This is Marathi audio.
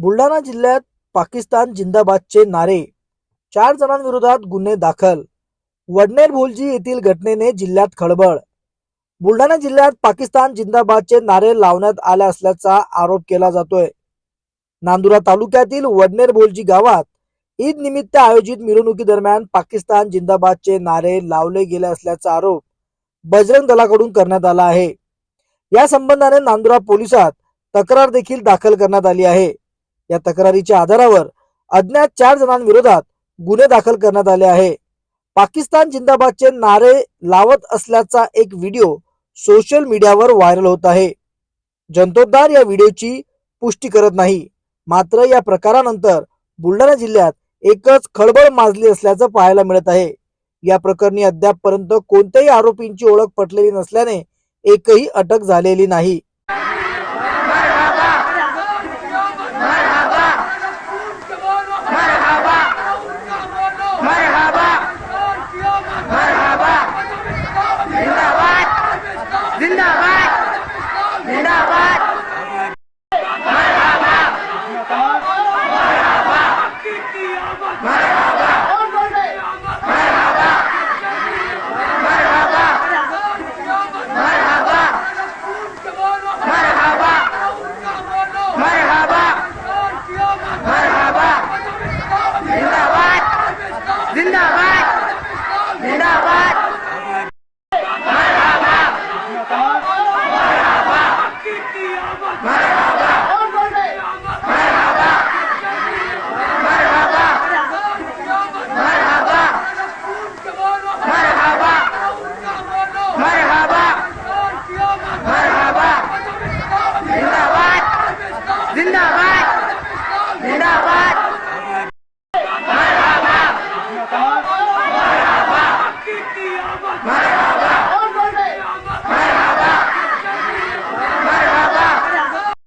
बुलढाणा जिल्ह्यात पाकिस्तान जिंदाबादचे नारे. चार जणांविरोधात गुन्हे दाखल. वडनेर भोलजी येथील घटनेने जिल्ह्यात खळबळ. बुलढाणा जिल्ह्यात पाकिस्तान जिंदाबादचे नारे लावण्यात आले असल्याचा आरोप केला जातोय. नांदुरा तालुक्यातील वडनेर भोलजी गावात ईद निमित्त आयोजित मिरवणुकीदरम्यान पाकिस्तान जिंदाबादचे नारे लावले गेले असल्याचा आरोप बजरंग दलाकडून करण्यात आला आहे. या संबंधाने नांदुरा पोलिसात तक्रार देखील दाखल करण्यात आली आहे. या तक्रारीच्या आधारावर अज्ञात चार जणांविरोधात गुन्हे दाखल करण्यात आले आहे. पाकिस्तान जिंदाबादचे नारे लावत असल्याचा एक व्हिडिओ सोशल मीडियावर व्हायरल होत आहे. जंतोद्धार या व्हिडिओची पुष्टी करत नाही. मात्र या प्रकारानंतर बुलढाणा जिल्ह्यात एकच खळबळ माजली असल्याचं पाहायला मिळत आहे. या प्रकरणी अद्यापपर्यंत कोणत्याही आरोपींची ओळख पटलेली नसल्याने एकही अटक झालेली नाही. 된다. જિંદાબાદ જિંદાબાદ